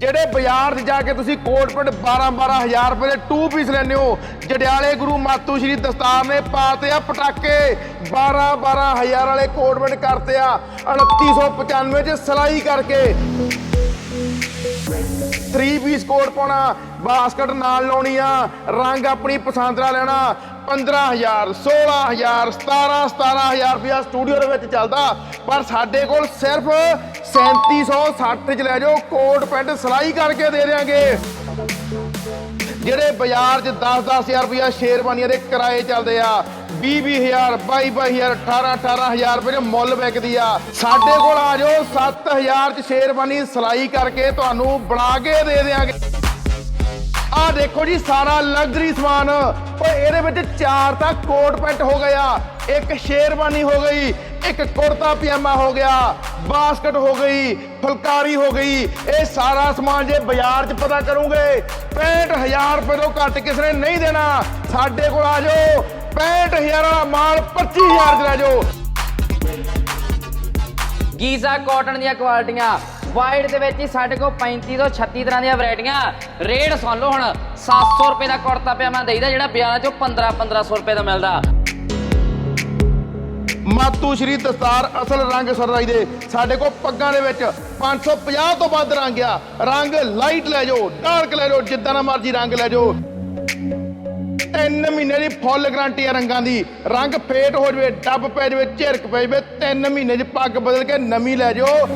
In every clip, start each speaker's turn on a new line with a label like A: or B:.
A: ਜਿਹੜੇ ਬਾਜ਼ਾਰ 'ਚ ਜਾ ਕੇ ਤੁਸੀਂ ਕੋਟ ਪੈਂਟ 12 12000 ਰੁਪਏ ਦੇ ਟੂ ਪੀਸ ਲੈਂਦੇ ਹੋ, ਜੜਿਆਲੇ ਗੁਰੂ ਮਾਤੂ ਸ਼੍ਰੀ ਦਸਤਾਰ ਨੇ ਪਾਤੇ ਆ ਪਟਾਕੇ। 12 12000 ਵਾਲੇ ਕੋਟ ਪੈਂਟ ਕਰਤੇ ਆ 2995 'ਚ ਸਲਾਈ ਕਰਕੇ। 3 ਪੀਸ ਕੋਟ ਪਾਉਣਾ, ਬਾਸਕਟ ਨਾਲ ਲਾਉਣੀ ਆ, ਰੰਗ ਆਪਣੀ ਪਸੰਦ ਦਾ ਲੈਣਾ 15000 16000 17 17000 ਰੁਪਇਆ ਸਟੂਡੀਓ ਦੇ ਵਿੱਚ ਚੱਲਦਾ, ਪਰ ਸਾਡੇ ਕੋਲ ਸਿਰਫ 3760 ਚ ਲੈ ਜਾਓ, ਕੋਟ ਪੈਂਟ ਸਲਾਈ ਕਰਕੇ ਦੇ ਦੇਾਂਗੇ ਜਿਹੜੇ ਬਾਜ਼ਾਰ 'ਚ 10-10000 ਰੁਪਇਆ ਸ਼ੇਰਵਾਨੀਆਂ ਦੇ ਕਿਰਾਏ ਚੱਲਦੇ ਆ 20-20000 22-22000 18-18000 ਰੁਪਏ ਦੇ ਮੁੱਲ ਵਿਕਦੀ ਆ। ਸਾਡੇ ਕੋਲ ਆ ਜਾਓ 7000 ਚ ਸ਼ੇਰਵਾਨੀ ਸਲਾਈ ਕਰਕੇ ਤੁਹਾਨੂੰ ਬਣਾ ਕੇ ਦੇ ਦੇਾਂਗੇ ਆ ਦੇਖੋ ਜੀ, ਸਾਰਾ ਲਗਜ਼ਰੀ ਸਮਾਨ। ਓਏ, ਇਹਦੇ ਵਿੱਚ ਚਾਰ ਤਾਂ ਕੋਟ ਪੈਂਟ ਹੋ ਗਿਆ ਇੱਕ ਸ਼ੇਰਵਾਨੀ ਹੋ ਗਈ, ਇੱਕ ਕੁੜਤਾ ਪਜਾਮਾ ਹੋ ਗਿਆ, ਬਾਸਕਟ ਹੋ ਗਈ, ਫੁਲਕਾਰੀ ਹੋ ਗਈ। ਇਹ ਸਾਰਾ ਸਮਾਨ ਜੇ ਬਾਜ਼ਾਰ 'ਚ ਪਤਾ ਕਰੋਗੇ 65000 ਰੁਪਏ ਤੋਂ ਘੱਟ ਕਿਸੇ ਨੇ ਨਹੀਂ ਦੇਣਾ। ਸਾਡੇ ਕੋਲ ਆ ਜਾਓ 65000 ਵਾਲਾ ਮਾਲ 25000 ਚ ਲੈ ਜਾਓ।
B: ਗੀਜ਼ਾ ਕਾਟਨ ਦੀਆਂ ਕੁਆਲਿਟੀਆਂ ਵਾਈਟ ਦੇ ਵਿੱਚ ਹੀ ਸਾਡੇ ਕੋਲ 35 ਤੋਂ 36 ਤਰ੍ਹਾਂ ਦੀਆਂ ਵੈਰਾਈਟੀਆਂ। ਰੇਟ ਸੁਣ ਲਓ ਹੁਣ 700 ਰੁਪਏ ਦਾ ਕੁੜਤਾ ਪਜਾਮਾ ਦੇਈਦਾ, ਜਿਹੜਾ ਬਾਜ਼ਾਰਾਂ 'ਚੋਂ 15 1500 ਰੁਪਏ ਦਾ ਮਿਲਦਾ।
A: ਮਾਤੂ ਸ਼੍ਰੀ ਦਸਤਾਰ ਅਸਲ ਰੰਗ ਸਰਦਾਈ ਦੇ। ਸਾਡੇ ਕੋਲ ਪੱਗਾਂ ਦੇ ਵਿੱਚ 550 ਤੋਂ ਵੱਧ ਰੰਗ ਆ। ਰੰਗ ਲਾਈਟ ਲੈ ਜਾਓ, ਡਾਰਕ ਲੈ ਜਾਓ, ਜਿੱਦਾਂ ਦਾ ਮਰਜ਼ੀ ਰੰਗ ਲੈ ਜਾਓ। ਤਿੰਨ ਮਹੀਨੇ ਦੀ ਫੁੱਲ ਗਾਰੰਟੀ ਆ ਰੰਗਾਂ ਦੀ। ਰੰਗ ਫੇਟ ਹੋ ਜਵੇ, ਡੱਬ ਪੈ ਜਵੇ, ਝਿਰਕ ਪੈ ਜਵੇ, ਤਿੰਨ ਮਹੀਨੇ ਦੀ ਪੱਗ ਬਦਲ ਕੇ ਨਵੀਂ ਲੈ ਜਾਓ।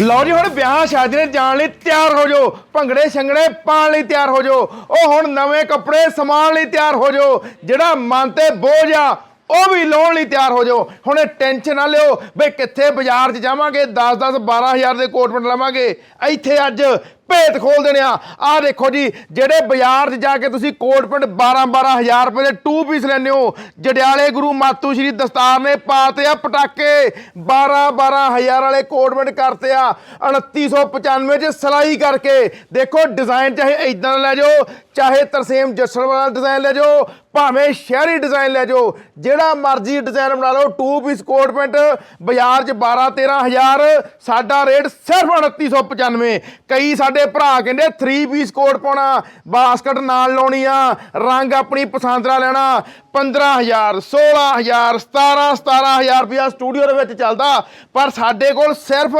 A: ਲਓ ਜੀ ਹੁਣ ਵਿਆਹ ਸ਼ਾਦੀ ਨੇ ਜਾਣ ਲਈ ਤਿਆਰ ਹੋ ਜਾਓ। ਭੰਗੜੇ ਛੰਗੜੇ ਪਾਣ ਲਈ ਤਿਆਰ ਹੋ ਜਾਓ। ਉਹ ਹੁਣ ਨਵੇਂ ਕੱਪੜੇ ਸਮਾਨ ਲਈ ਤਿਆਰ ਹੋ ਜਾਓ। ਜਿਹੜਾ ਮਨ ਤੇ ਬੋਝ ਆ, ਉਹ ਵੀ ਲਾਉਣ ਲਈ ਤਿਆਰ ਹੋ ਜਾਓ। ਹੁਣ ਇਹ ਟੈਨਸ਼ਨ ਨਾ ਲਿਓ ਬਈ ਕਿੱਥੇ ਬਾਜ਼ਾਰ 'ਚ ਜਾਵਾਂਗੇ 10 10 12000 ਦੇ ਕੋਟ ਪੈਂਟ ਲਵਾਂਗੇ। ਇੱਥੇ ਅੱਜ ਭੇਤ ਖੋਲ ਦੇਣੇ ਆ। ਆਹ ਦੇਖੋ ਜੀ, ਜਿਹੜੇ ਬਾਜ਼ਾਰ 'ਚ ਜਾ ਕੇ ਤੁਸੀਂ ਕੋਟ ਪੈਂਟ 12 12000 ਰੁਪਏ ਦੇ ਟੂ ਪੀਸ ਲੈਂਦੇ ਹੋ, ਜੜਿਆਲੇ ਗੁਰੂ ਮਾਤੂ ਸ਼੍ਰੀ ਦਸਤਾਰ ਨੇ ਪਾਤੇ ਆ ਪਟਾਕੇ। 12 12000 ਵਾਲੇ ਕੋਟ ਪੈਂਟ ਕਰਤੇ ਆ 2995 ਚ ਸਲਾਈ ਕਰਕੇ। ਦੇਖੋ, ਡਿਜ਼ਾਈਨ ਚਾਹੇ ਇਦਾਂ ਦਾ ਲੈ ਜਾਓ, ਚਾਹੇ ਤਰਸੇਮ ਜੱਸੜ ਵਾਲਾ ਡਿਜ਼ਾਈਨ ਲੈ ਜਾਓ, ਭਾਵੇਂ ਸ਼ਹਿਰੀ ਡਿਜ਼ਾਈਨ ਲੈ ਜਾਓ, ਜਿਹੜਾ ਮਰਜ਼ੀ ਡਿਜ਼ਾਈਨ ਬਣਾ ਲਓ ਟੂ ਪੀਸ ਕੋਟ ਪੈਂਟ ਬਾਜ਼ਾਰ 'ਚ 12 13000 ਸਾਡਾ ਰੇਟ ਸਿਰਫ 2995 ਕਈ ਸਾਡੇ ਭਰਾ ਕਹਿੰਦੇ 3 ਪੀਸ ਕੋਟ ਪਾਉਣਾ, ਬਾਸਕਟ ਨਾਲ ਲਾਉਣੀ ਆ, ਰੰਗ ਆਪਣੀ ਪਸੰਦ ਦਾ ਲੈਣਾ 15000 16000 17 17000 ਰੁਪਇਆ ਸਟੂਡੀਓ ਦੇ ਵਿੱਚ ਚੱਲਦਾ, ਪਰ ਸਾਡੇ ਕੋਲ ਸਿਰਫ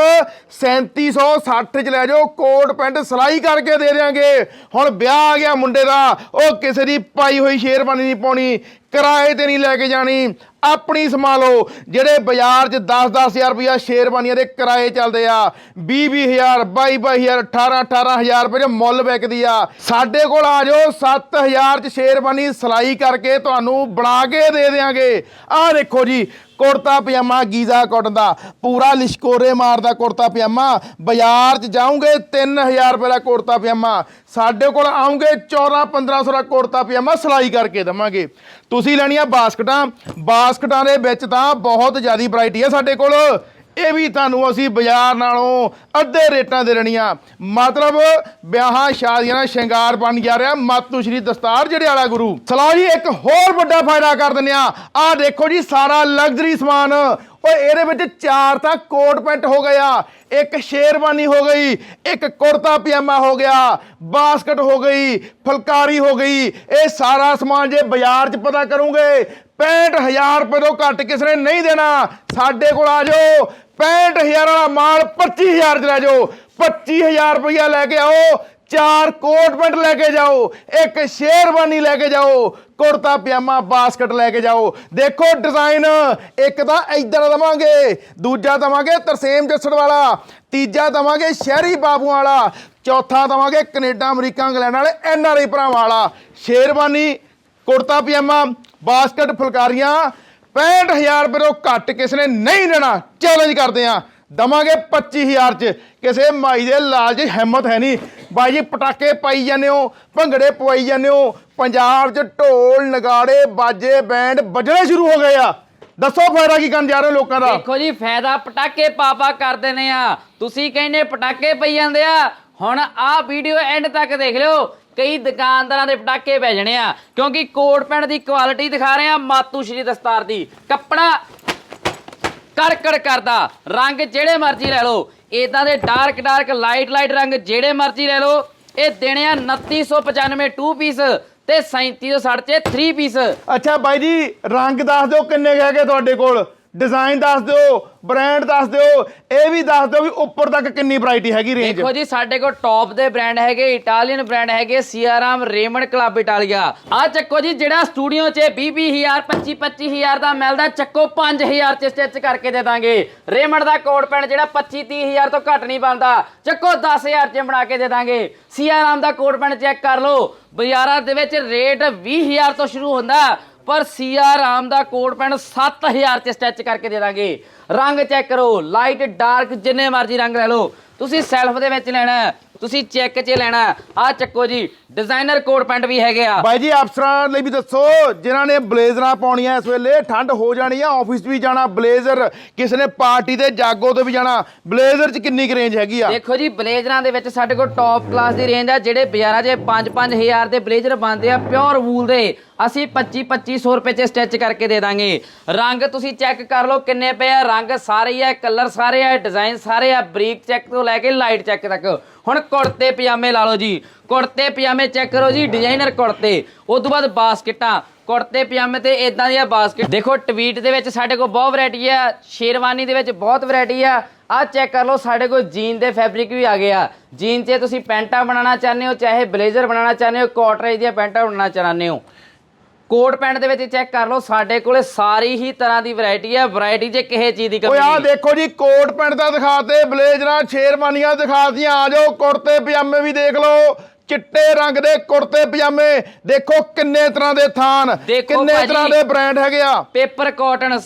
A: 3760 ਚ ਲੈ ਜਾਓ, ਕੋਟ ਪੈਂਟ ਸਲਾਈ ਕਰਕੇ ਦੇ ਦੇਾਂਗੇ ਹੁਣ ਵਿਆਹ ਆ ਗਿਆ ਮੁੰਡੇ ਦਾ, ਉਹ ਕਿਸੇ ਦੀ ਪਾਈ ਹੋਈ ਸ਼ੇਰਵਾਨੀ ਨਹੀਂ ਪਾਉਣੀ ਕਿਰਾਏ ਤੇ ਨਹੀਂ ਲੈ ਕੇ ਜਾਣੀ। ਆਪਣੀ ਸੰਭਾਲੋ। ਜਿਹੜੇ ਬਾਜ਼ਾਰ 'ਚ 10-10000 ਰੁਪਇਆ ਸ਼ੇਰਵਾਨੀਆਂ ਦੇ ਕਿਰਾਏ ਚੱਲਦੇ ਆ। 20-20000 22-22000 18-18000 ਰੁਪਏ ਦੇ ਮੁੱਲ ਵਿਕਦੀ ਆ। ਸਾਡੇ ਕੋਲ ਆ ਜਾਓ 7000 'ਚ ਸ਼ੇਰਵਾਨੀ ਸਲਾਈ ਕਰਕੇ ਤੁਹਾਨੂੰ ਬਣਾ ਕੇ ਦੇ ਦੇਾਂਗੇ ਆਹ ਦੇਖੋ ਜੀ ਕੁੜਤਾ ਪਜਾਮਾ, ਗੀਜ਼ਾ ਕਾਟਨ ਦਾ। ਪੂਰਾ ਲਿਸ਼ਕੋਰੇ ਮਾਰਦਾ ਕੁੜਤਾ ਪਜਾਮਾ। ਬਾਜ਼ਾਰ 'ਚ ਜਾਓਗੇ 3000 ਰੁਪਏ ਦਾ ਕੁੜਤਾ ਪਜਾਮਾ। ਸਾਡੇ ਕੋਲ ਆਉਂਗੇ 14 1500 ਦਾ ਕੁੜਤਾ ਪਜਾਮਾ ਸਲਾਈ ਕਰਕੇ ਦਵਾਂਗੇ। ਤੁਸੀਂ ਲੈਣੀਆਂ ਬਾਸਕਟਾਂ। ਬਾਸਕਟਾਂ ਦੇ ਵਿੱਚ ਤਾਂ ਬਹੁਤ ਜ਼ਿਆਦੀ ਵੈਰਾਈਟੀ ਹੈ ਸਾਡੇ ਕੋਲ। ਇਹ ਵੀ ਤੁਹਾਨੂੰ ਅਸੀਂ ਬਾਜ਼ਾਰ ਨਾਲੋਂ ਅੱਧੇ ਰੇਟਾਂ ਦੇ ਰਣੀਆਂ। ਮਤਲਬ ਵਿਆਹਾਂ, ਸ਼ਾਦੀਆਂ ਦਾ ਸ਼ਿੰਗਾਰ ਬਣ ਜਾ ਰਿਹਾ ਮਾਤੂ ਸ਼੍ਰੀ ਦਸਤਾਰ ਜਿਹੜੇ ਵਾਲਾ ਗੁਰੂ। ਸਲਾਹ ਜੀ, ਇੱਕ ਹੋਰ ਵੱਡਾ ਫਾਇਦਾ ਕਰ ਦਿੰਦੇ ਆ ਆਹ ਦੇਖੋ ਜੀ, ਸਾਰਾ ਲਗਜ਼ਰੀ ਸਮਾਨ। ਓਏ, ਇਹਦੇ ਵਿੱਚ ਚਾਰ ਤਾਂ ਕੋਟ ਪੈਂਟ ਹੋ ਗਿਆ ਇੱਕ ਸ਼ੇਰਵਾਨੀ ਹੋ ਗਈ, ਇੱਕ ਕੁੜਤਾ ਪਜਾਮਾ ਹੋ ਗਿਆ, ਬਾਸਕਟ ਹੋ ਗਈ, ਫੁਲਕਾਰੀ ਹੋ ਗਈ। ਇਹ ਸਾਰਾ ਸਮਾਨ ਜੇ ਬਾਜ਼ਾਰ 'ਚ ਪਤਾ ਕਰੋਗੇ 65000 ਰੁਪਏ ਤੋਂ ਘੱਟ ਕਿਸੇ ਨੇ ਨਹੀਂ ਦੇਣਾ। ਸਾਡੇ ਕੋਲ ਆ ਜਾਓ 65000 ਵਾਲਾ ਮਾਲ 25000 ਚ ਲੈ ਜਾਓ। 25000 ਰੁਪਇਆ ਲੈ ਕੇ ਆਓ, ਚਾਰ ਕੋਟ ਪੈਂਟ ਲੈ ਕੇ ਜਾਓ, ਇੱਕ ਸ਼ੇਰਵਾਨੀ ਲੈ ਕੇ ਜਾਓ, ਕੁੜਤਾ, ਪਜਾਮਾ, ਬਾਸਕਟ ਲੈ ਕੇ ਜਾਓ। ਦੇਖੋ ਡਿਜ਼ਾਈਨ, ਇੱਕ ਤਾਂ ਇਧਰ ਦਵਾਂਗੇ, ਦੂਜਾ ਦਵਾਂਗੇ ਤਰਸੇਮ ਜੱਸੜ ਵਾਲਾ, ਤੀਜਾ ਦਵਾਂਗੇ ਸ਼ਹਿਰੀ ਬਾਬੂਆਂ ਵਾਲਾ, ਚੌਥਾ ਦਵਾਂਗੇ ਕੈਨੇਡਾ, ਅਮਰੀਕਾ, ਇੰਗਲੈਂਡ ਵਾਲੇ ਐਨ ਆਰ ਆਈ ਭਰਾਵਾਂ ਵਾਲਾ। ਸ਼ੇਰਵਾਨੀ ਕੁੜਤਾ, ਪਜਾਮਾ, ਬਾਸਕਟ ਫੁਲਕਾਰੀਆਂ 65000 ਰੁਪਏ ਤੋਂ ਘੱਟ ਕਿਸੇ ਨੇ ਨਹੀਂ ਲੈਣਾ ਚੈਲੰਜ ਕਰਦੇ ਆ ਦਵਾਂਗੇ 25000 ਚ। ਕਿਸੇ ਮਾਈ ਦੇ ਲਾਲ ਜੀ ਹਿੰਮਤ ਹੈ ਨਹੀਂ। ਬਾਈ ਜੀ, ਪਟਾਕੇ ਪਾਈ ਜਾਂਦੇ ਹੋ, ਭੰਗੜੇ ਪਵਾਈ ਜਾਂਦੇ ਹੋ। ਪੰਜਾਬ 'ਚ ਢੋਲ, ਨਗਾੜੇ, ਬਾਜੇ, ਬੈਂਡ ਵੱਜਣੇ ਸ਼ੁਰੂ ਹੋ ਗਏ ਆ। ਦੱਸੋ ਫਾਇਦਾ ਕੀ ਕਰਨ ਜਾ ਰਹੇ ਹੋ ਲੋਕਾਂ ਦਾ?
B: ਦੇਖੋ ਜੀ, ਫਾਇਦਾ ਪਟਾਕੇ ਪਾਪਾ ਕਰਦੇ ਨੇ ਆ। ਤੁਸੀਂ ਕਹਿੰਦੇ ਪਟਾਕੇ ਪਈ ਜਾਂਦੇ ਆ। ਹੁਣ ਆਹ ਵੀਡੀਓ ਐਂਡ ਤੱਕ ਦੇਖ ਲਿਓ। ਕਈ ਦੁਕਾਨਦਾਰਾਂ ਦੇ ਪਟਾਕੇ ਪੈ ਜਾਣੇ ਆ, ਕਿਉਂਕਿ ਕੋਟ ਪੈਂਟ ਦੀ ਕੁਆਲਿਟੀ ਦਿਖਾ ਰਹੇ ਆ ਮਾਤੂ ਸ਼੍ਰੀ ਦਸਤਾਰ ਦੀ। ਕੱਪੜਾ ਕੜਕੜ ਕਰਦਾ, ਰੰਗ ਜਿਹੜੇ ਮਰਜ਼ੀ ਲੈ ਲਓ ਇਦਾਂ ਦੇ ਡਾਰਕ ਡਾਰਕ ਲਾਈਟ ਲਾਈਟ ਰੰਗ ਜਿਹੜੇ ਮਰਜ਼ੀ ਲੈ ਲਓ, ਇਹ ਦੇਣੇ ਆ 2995 2 ਪੀਸ ਤੇ 3760 ਚ 3 ਪੀਸ
A: ਅੱਛਾ ਬਾਈ ਜੀ, ਰੰਗ ਦੱਸ ਦਿਓ ਕਿੰਨੇ ਕੁ ਹੈਗੇ ਤੁਹਾਡੇ ਕੋਲ? ਡਿਜ਼ਾਈਨ ਦੱਸ ਦਿਓ ਬ੍ਰਾਂਡ ਦੱਸ ਦਿਓ, ਇਹ ਵੀ ਦੱਸ ਦਿਓ ਵੀ ਉੱਪਰ ਤੱਕ ਕਿੰਨੀ ਵੈਰਾਈਟੀ ਹੈਗੀ ਰੇਂਜ
B: ਦੇਖੋ ਜੀ, ਸਾਡੇ ਕੋਲ ਟੌਪ ਦੇ ਬ੍ਰਾਂਡ ਹੈਗੇ ਇਟਾਲੀਅਨ ਬ੍ਰਾਂਡ ਹੈਗੇ ਸੀਆਰਾਮ ਰੇਮੰਡ ਕਲੱਬ ਇਟਾਲੀਆ ਆ ਚੱਕੋ ਜੀ, ਜਿਹੜਾ ਸਟੂਡੀਓ 'ਚ 20 20000 25 25000 ਦਾ ਮਿਲਦਾ, ਚੱਕੋ 5000 ਚ ਸਟਿਚ ਕਰਕੇ ਦੇ ਦਾਂਗੇ। ਰੇਮੰਡ ਦਾ ਕੋਟ ਪੈਣ ਜਿਹੜਾ 25 30000 ਤੋਂ ਘੱਟ ਨਹੀਂ ਬਣਦਾ, ਚੱਕੋ 10000 ਚ ਬਣਾ ਕੇ ਦੇ ਦਾਂਗੇ। ਸੀਆਰਾਮ ਦਾ ਕੋਟ ਪੈਣ ਚੈੱਕ ਕਰ ਲਓ, ਬਾਜ਼ਾਰਾਂ ਦੇ ਵਿੱਚ ਰੇਟ 20000 ਤੋਂ ਸ਼ੁਰੂ ਹੁੰਦਾ। ਪਰ ਸੀਆਰਾਮ ਦਾ ਕੋਟ ਪੈਣ 7000 ਚ ਸਟਿਚ ਕਰਕੇ ਦੇ ਦਾਂਗੇ। ਰੰਗ ਚੈੱਕ ਕਰੋ ਲਾਈਟ ਡਾਰਕ ਜਿੰਨੇ ਮਰਜ਼ੀ ਰੰਗ ਲੈ ਲਓ। ਤੁਸੀਂ ਸੈਲਫ ਦੇ ਵਿੱਚ ਲੈਣਾ ਤੁਸੀਂ ਚੈੱਕ 'ਚ ਲੈਣਾ। ਆ ਚੱਕੋ ਜੀ ਡਿਜ਼ਾਈਨਰ ਕੋਟ ਪੈਂਟ ਵੀ ਹੈਗੇ ਆ।
A: ਬਾਈ ਜੀ ਅਫਸਰਾਂ ਲਈ ਵੀ ਦੱਸੋ ਜਿਨ੍ਹਾਂ ਨੇ ਬਲੇਜ਼ਰਾਂ ਪਾਉਣੀਆਂ ਇਸ ਵੇਲੇ ਠੰਡ ਹੋ ਜਾਣੀ ਆ ਆਫਿਸ ਵੀ ਜਾਣਾ ਬਲੇਜ਼ਰ ਕਿਸੇ ਨੇ ਪਾਰਟੀ ਤੇ ਜਾਗੋ ਤੇ ਵੀ ਜਾਣਾ ਬਲੇਜ਼ਰ 'ਚ ਕਿੰਨੀ ਕੁ ਰੇਂਜ ਹੈਗੀ ਆ?
B: ਦੇਖੋ ਜੀ ਬਲੇਜ਼ਰਾਂ ਦੇ ਵਿੱਚ ਸਾਡੇ ਕੋਲ ਟੌਪ ਕਲਾਸ ਦੀ ਰੇਂਜ ਆ ਜਿਹੜੇ ਬਾਜ਼ਾਰਾਂ 'ਚ 5-5000 ਦੇ ਬਲੇਜ਼ਰ ਬਣਦੇ ਆ ਪਿਓਰ ਵੂਲ ਦੇ। ਅਸੀਂ 25-2500 ਰੁਪਏ 'ਚ ਸਟਿਚ ਕਰਕੇ ਦੇ ਦਾਂਗੇ। ਰੰਗ ਤੁਸੀਂ ਚੈੱਕ ਕਰ ਲਓ ਕਿੰਨੇ ਪਏ ਆ ਰੰਗ ਸਾਰੇ ਹੀ ਆ ਕਲਰ ਸਾਰੇ ਆ ਡਿਜ਼ਾਈਨ ਸਾਰੇ ਆ ਬਰੀਕ ਚੈੱਕ ਤੋਂ ਲੈ ਕੇ ਲਾਈਟ ਚੈੱਕ ਤੱਕ। ਹੁਣ ਕੁੜਤੇ ਪਜਾਮੇ ਲਾ ਲਓ ਜੀ। ਕੁੜਤੇ ਪਜਾਮੇ ਚੈੱਕ ਕਰੋ ਜੀ ਡਿਜ਼ਾਈਨਰ ਕੁੜਤੇ। ਉਸ ਤੋਂ ਬਾਅਦ ਬਾਸਕਟਾਂ। ਕੁੜਤੇ ਪਜਾਮੇ ਤੇ ਇਦਾਂ ਦੀਆਂ ਬਾਸਕਟ ਦੇਖੋ ਟਵੀਟ ਦੇ ਵਿੱਚ ਸਾਡੇ ਕੋਲ ਬਹੁਤ ਵੈਰਾਈਟੀ ਆ। ਸ਼ੇਰਵਾਨੀ ਦੇ ਵਿੱਚ ਬਹੁਤ ਵੈਰਾਈਟੀ ਆ। ਆਹ ਚੈੱਕ ਕਰ ਲਓ, ਸਾਡੇ ਕੋਲ ਜੀਨ ਦੇ ਫੈਬਰਿਕ ਵੀ ਆ ਗਏ ਆ। ਜੀਨ 'ਚ ਤੁਸੀਂ ਪੈਂਟਾਂ ਬਣਾਉਣਾ ਚਾਹੁੰਦੇ ਹੋ, ਚਾਹੇ ਬਲੇਜ਼ਰ ਬਣਾਉਣਾ ਚਾਹੁੰਦੇ ਹੋ ਕੋਟਰੇਜ ਦੀਆਂ ਪੈਂਟਾਂ ਬਣਾਉਣਾ ਚਾਹੁੰਦੇ ਹੋ। ਕੋਟ ਪੈਂਟ ਦੇ ਵਿੱਚ ਚੈੱਕ ਕਰ ਲਓ ਸਾਡੇ ਕੋਲੇ ਸਾਰੀ ਹੀ ਤਰ੍ਹਾਂ ਦੀ ਵੈਰਾਈਟੀ ਹੈ। ਵੈਰਾਈਟੀ 'ਚ ਕਿਸੇ ਚੀਜ਼ ਦੀ
A: ਓਏ
B: ਕਮੀ
A: ਆਹ
B: ਨਹੀਂ।
A: ਦੇਖੋ ਜੀ ਕੋਟ ਪੈਂਟ ਤਾਂ ਦਿਖਾਤੇ ਬਲੇਜ਼ਰਾਂ ਸ਼ੇਰਵਾਨੀਆਂ ਦਿਖਾਤੀਆਂ। ਆ ਜਾਓ ਕੁੜਤੇ ਪਜਾਮੇ ਵੀ ਦੇਖ ਲਓ। ਚਿੱਟੇ ਰੰਗ ਦੇ ਕੁੜਤੇ ਪਜਾਮੇ। ਦੇਖੋ ਕਿੰਨੇ ਤਰ੍ਹਾਂ ਦੇ ਥਾਨ
B: ਦੇਖੋ
A: ਕਿੰਨੇ
B: ਭਾਜੀ।
A: ਤਰ੍ਹਾਂ ਦੇ ਬ੍ਰਾਂਡ ਹੈਗੇ ਆ।
B: ਪੇਪਰ ਕਾਟਨ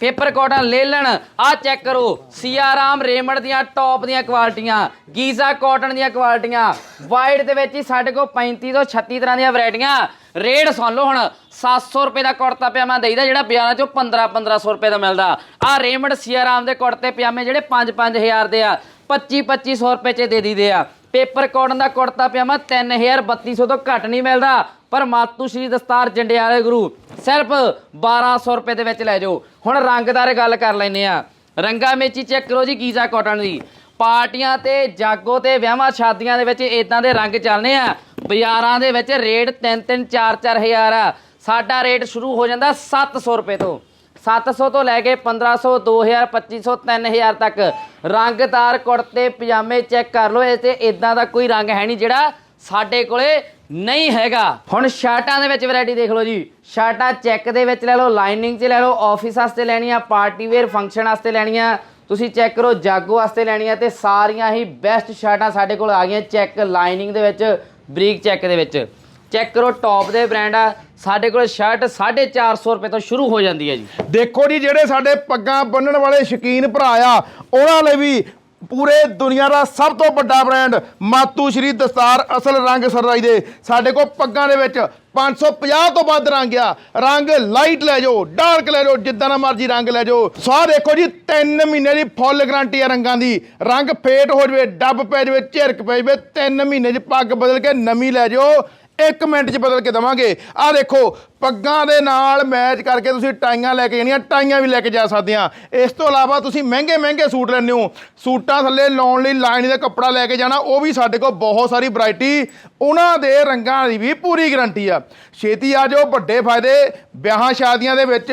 B: ਪੇਪਰ ਕਾਟਨ ਲੈ ਲੈਣ ਆ ਚੈੱਕ ਕਰੋ ਸੀਆਰਾਮ ਰੇਮੰਡ ਦੀਆਂ ਟੌਪ ਦੀਆਂ ਕੁਆਲਿਟੀਆਂ ਗੀਜ਼ਾ ਕਾਟਨ ਦੀਆਂ ਕੁਆਲਿਟੀਆਂ ਵਾਈਟ ਦੇ ਵਿੱਚ ਹੀ ਸਾਡੇ ਕੋਲ 35 ਤੋਂ 36 ਤਰ੍ਹਾਂ ਦੀਆਂ ਵੈਰਾਈਟੀਆਂ ਰੇਟ ਸੁਣ ਲਓ ਹੁਣ 700 ਰੁਪਏ ਦਾ ਕੁੜਤਾ ਪਜਾਮਾ ਦੇਈਦਾ, ਜਿਹੜਾ ਬਾਜ਼ਾਰਾਂ ਚੋਂ 15 1500 ਰੁਪਏ ਦਾ ਮਿਲਦਾ। ਆ ਰੇਮੰਡ ਸੀਆਰਾਮ ਦੇ ਕੁੜਤੇ ਪਜਾਮੇ ਜਿਹੜੇ 5 5000 ਦੇ ਆ 25 2500 ਰੁਪਏ ਚ ਦੇ ਦੀਦੇ ਆ। ਪੇਪਰ ਕਾਟਨ ਦਾ ਕੁੜਤਾ ਪਜਾਮਾ 3000 3200 ਤੋਂ ਘੱਟ ਨਹੀਂ ਮਿਲਦਾ, ਪਰ ਮਾਤੂ ਸ਼੍ਰੀ ਦਸਤਾਰ ਜੰਡਿਆਲੇ ਗੁਰੂ, ਸਿਰਫ 1200 ਰੁਪਏ ਦੇ ਵਿੱਚ ਲੈ ਜਾਓ। ਹੁਣ ਰੰਗਦਾਰ ਗੱਲ ਕਰ ਲੈਨੇ ਆ। ਰੰਗਾ ਮੇਚੀ ਚੈੱਕ ਕਰੋ ਜੀ, ਗੀਜ਼ਾ ਕਾਟਨ ਦੀ। ਪਾਰਟੀਆਂ ਤੇ ਜਾਗੋ ਤੇ ਵਿਆਹਾਂ ਸ਼ਾਦੀਆਂ ਦੇ ਵਿੱਚ ਇਦਾਂ ਦੇ ਰੰਗ ਚੱਲਨੇ ਆ। ਬਾਜ਼ਾਰਾਂ ਦੇ ਵਿੱਚ ਰੇਟ 3-3 4-4 ਹਜ਼ਾਰ ਆ। ਸਾਡਾ ਰੇਟ ਸ਼ੁਰੂ ਹੋ ਜਾਂਦਾ 700 ਰੁਪਏ ਤੋਂ। 700 ਤੋਂ ਲੈ ਕੇ 1500 2000 2500 3000 ਤੱਕ। ਰੰਗਦਾਰ ਕੁੜਤੇ, ਪਜਾਮੇ ਚੈੱਕ ਕਰ ਲਓ, ਇਹ ਤੇ ਇਦਾਂ ਦਾ ਕੋਈ ਰੰਗ ਹੈ ਨਹੀਂ ਜਿਹੜਾ ਸਾਡੇ ਕੋਲੇ ਨਹੀਂ ਹੈਗਾ। ਹੁਣ ਸ਼ਰਟਾਂ ਦੇ ਵਿੱਚ ਵੈਰਾਈਟੀ ਦੇਖ ਲਓ ਜੀ। ਸ਼ਰਟਾਂ ਚੈੱਕ ਦੇ ਵਿੱਚ ਲੈ ਲਓ, ਲਾਈਨਿੰਗ 'ਚ ਲੈ ਲਓ, ਆਫਿਸ ਵਾਸਤੇ ਲੈਣੀਆਂ, ਪਾਰਟੀ ਵੇਅਰ ਫੰਕਸ਼ਨ ਵਾਸਤੇ ਲੈਣੀਆਂ ਤੁਸੀਂ ਚੈੱਕ ਕਰੋ, ਜਾਗੋ ਵਾਸਤੇ ਲੈਣੀਆਂ ਤੇ ਸਾਰੀਆਂ ਹੀ ਬੈਸਟ ਸ਼ਰਟਾਂ ਸਾਡੇ ਕੋਲ ਆ ਗਈਆਂ ਚੈੱਕ ਲਾਈਨਿੰਗ ਦੇ ਵਿੱਚ, ਬਰੀਕ ਚੈੱਕ ਦੇ ਵਿੱਚ। ਚੈੱਕ ਕਰੋ ਟੌਪ ਦੇ ਬ੍ਰਾਂਡ ਆ। ਸਾਡੇ ਕੋਲ ਸ਼ਰਟ 450 ਰੁਪਏ ਤੋਂ ਸ਼ੁਰੂ ਹੋ ਜਾਂਦੀ ਹੈ ਜੀ।
A: ਦੇਖੋ ਜੀ, ਜਿਹੜੇ ਸਾਡੇ ਪੱਗਾਂ ਬੰਨਣ ਵਾਲੇ ਸ਼ਕੀਨ ਭਰਾ ਆ, ਉਹਨਾਂ ਲਈ ਵੀ ਪੂਰੇ ਦੁਨੀਆ ਦਾ ਸਭ ਤੋਂ ਵੱਡਾ ਬ੍ਰਾਂਡ ਮਾਤੂ ਸ਼੍ਰੀ ਦਸਤਾਰ ਅਸਲ ਰੰਗ ਸਰਰਾਈ ਦੇ। ਸਾਡੇ ਕੋਲ ਪੱਗਾਂ ਦੇ ਵਿੱਚ 550 ਤੋਂ ਵੱਧ ਰੰਗ ਆ। ਰੰਗ ਲਾਈਟ ਲੈ ਜਾਓ ਡਾਰਕ ਲੈ ਜਾਓ, ਜਿੱਦਾਂ ਦਾ ਮਰਜ਼ੀ ਰੰਗ ਲੈ ਜਾਓ। ਸੋ ਦੇਖੋ ਜੀ 3 ਮਹੀਨੇ ਦੀ ਫੁੱਲ ਗਾਰੰਟੀ ਆ ਰੰਗਾਂ ਦੀ। ਰੰਗ ਫੇਟ ਹੋ ਜਵੇ, ਡੱਬ ਪੈ ਜਵੇ, ਝਿਰਕ ਪੈ ਜਵੇ 3 ਮਹੀਨੇ 'ਚ ਪੱਗ ਬਦਲ ਕੇ ਨਵੀਂ ਲੈ ਜਾਓ। ਇੱਕ ਮਿੰਟ 'ਚ ਬਦਲ ਕੇ ਦਵਾਂਗੇ। ਆਹ ਦੇਖੋ, ਪੱਗਾਂ ਦੇ ਨਾਲ ਮੈਚ ਕਰਕੇ ਤੁਸੀਂ ਟਾਈਆਂ ਲੈ ਕੇ ਜਾਣੀਆਂ, ਟਾਈਆਂ ਵੀ ਲੈ ਕੇ ਜਾ ਸਕਦੇ ਆ ਇਸ ਤੋਂ ਇਲਾਵਾ ਤੁਸੀਂ ਮਹਿੰਗੇ ਮਹਿੰਗੇ ਸੂਟ ਲੈਣੇ ਹੋ। ਸੂਟਾਂ ਥੱਲੇ ਲਾਉਣ ਲਈ ਲਾਈਨ ਦਾ ਕੱਪੜਾ ਲੈ ਕੇ ਜਾਣਾ, ਉਹ ਵੀ ਸਾਡੇ ਕੋਲ ਬਹੁਤ ਸਾਰੀ ਵੈਰਾਈਟੀ ਉਹਨਾਂ ਦੇ ਰੰਗਾਂ ਦੀ ਵੀ ਪੂਰੀ ਗਾਰੰਟੀ ਆ। ਛੇਤੀ ਆ ਜਾਓ, ਵੱਡੇ ਫਾਇਦੇ। ਵਿਆਹਾਂ ਸ਼ਾਦੀਆਂ ਦੇ ਵਿੱਚ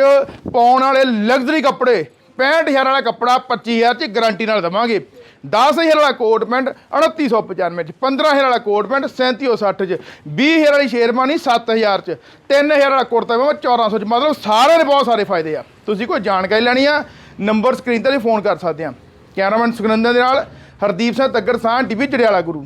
A: ਪਾਉਣ ਵਾਲੇ ਲਗਜ਼ਰੀ ਕੱਪੜੇ 65000 ਵਾਲਾ ਕੱਪੜਾ 25000 ਚ ਗਾਰੰਟੀ ਨਾਲ ਦਵਾਂਗੇ। 10000 ਵਾਲਾ ਕੋਟ ਪੈਂਟ 3895 ਚ 15000 ਵਾਲਾ ਕੋਟ ਪੈਂਟ 3760 ਚ 20000 ਵਾਲੀ ਸ਼ੇਰਵਾਨੀ 7000 ਚ 3000 ਵਾਲਾ ਕੁੜਤਾ ਪਜਾਮਾ 1400 ਚ, ਮਤਲਬ ਸਾਰਿਆਂ ਦੇ ਬਹੁਤ ਸਾਰੇ ਫਾਇਦੇ ਆ। ਤੁਸੀਂ ਕੋਈ ਜਾਣਕਾਰੀ ਲੈਣੀ ਆ, ਨੰਬਰ ਸਕਰੀਨ ਤੇ ਵੀ ਫੋਨ ਕਰ ਸਕਦੇ ਆ। ਕੈਮਰਾਮੈਨ ਸੁਖਨੰਦਨ ਦੇ ਨਾਲ, ਹਰਦੀਪ ਸਿੰਘ ਤੱਗੜ ਸਾਹ ਟੀਵੀ ਜੜਿਆਲਾ ਗੁਰੂ।